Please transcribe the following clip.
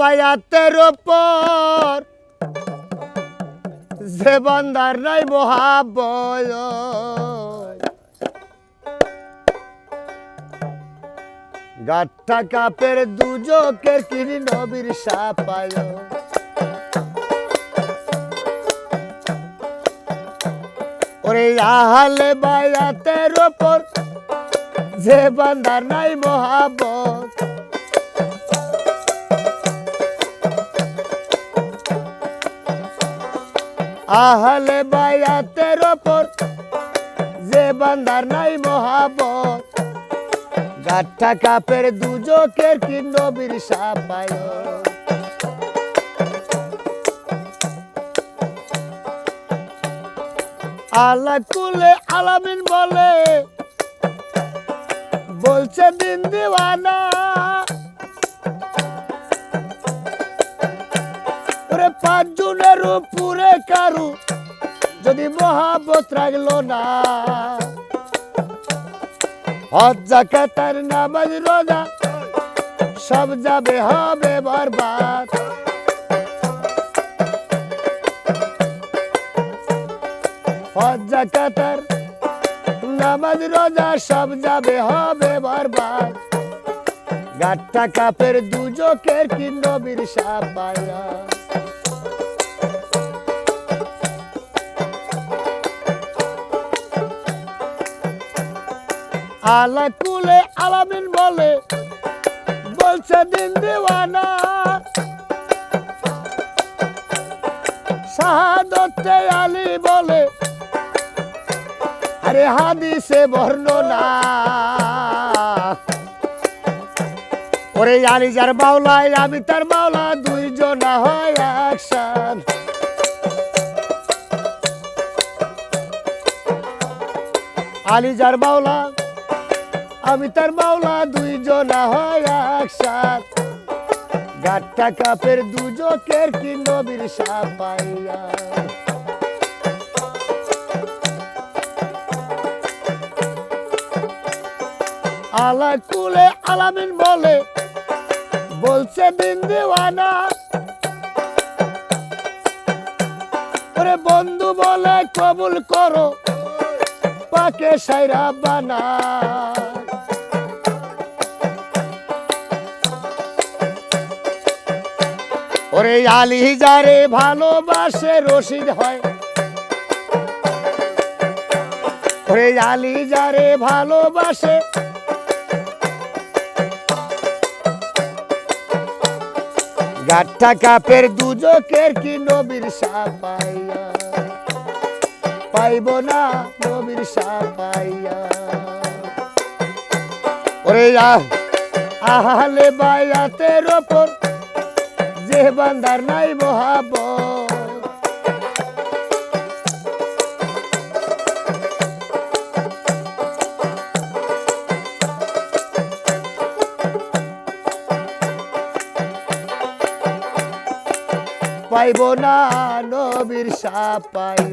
বায়াতের ওপর যে বান্দার নাই মহাবয় গাঠা কাপের দুজকের কিনি নবীর সাপায়। ওরে আহলে বায়াতের ওপর যে বান্দার নাই মহাবত আহলে বায়াতের ওপর যে বান্দার নাই মহাবত গাঠা কাপের দুজকের কি নবীর সাপায়। আলা কুলে আলামিন বলে, বলছে দিন দিওয়ানা। ওরে পাঁচ জনের উপরে কারু, যদি মহাবত রাখল না। হজ জাকাতার নামাজ, রোজা, সব যাবে, হবে বরবাদ। হজ জাকাতার নামাজ, রোজা, সব যাবে, হবে বরবাদ। গাঠা কাপের দুজকের কি নবীর সাপায়া আলা কুলে আলামিন বলে, বলছে দিন দিওয়ানা। শাহাদতে আলী বলে, আরে হাদিসে বর্ণনা। ওরে আলী যার মাওলায়, আমি তার মাওলা, দুইজনা হয় একসাথ। আলী যার মাওলা আমি তার মাওলা দুইজনা হয় একসাথ। গাঠা কাপের দুজকের কি নবীর সাপাইয়া আলা কুলে আলামিন বলে, বলছে দিন দিওয়ানা। ওরে বন্ধু বলে, কবুল করো, পাকে সাইরা বানা। ওরে আলি যারে ভালোবাসে রশিদ হয়। ওরে আলি যারে ভালোবাসে। গাঠা কাপের দুজকের কি নবীর সাপাইয়া পাইব না নবীর সাপাইয়া ওরে আহ, আহলে বায়াতের ওপর বান্দার নাই বহাব পাইব না নবীর সাপায়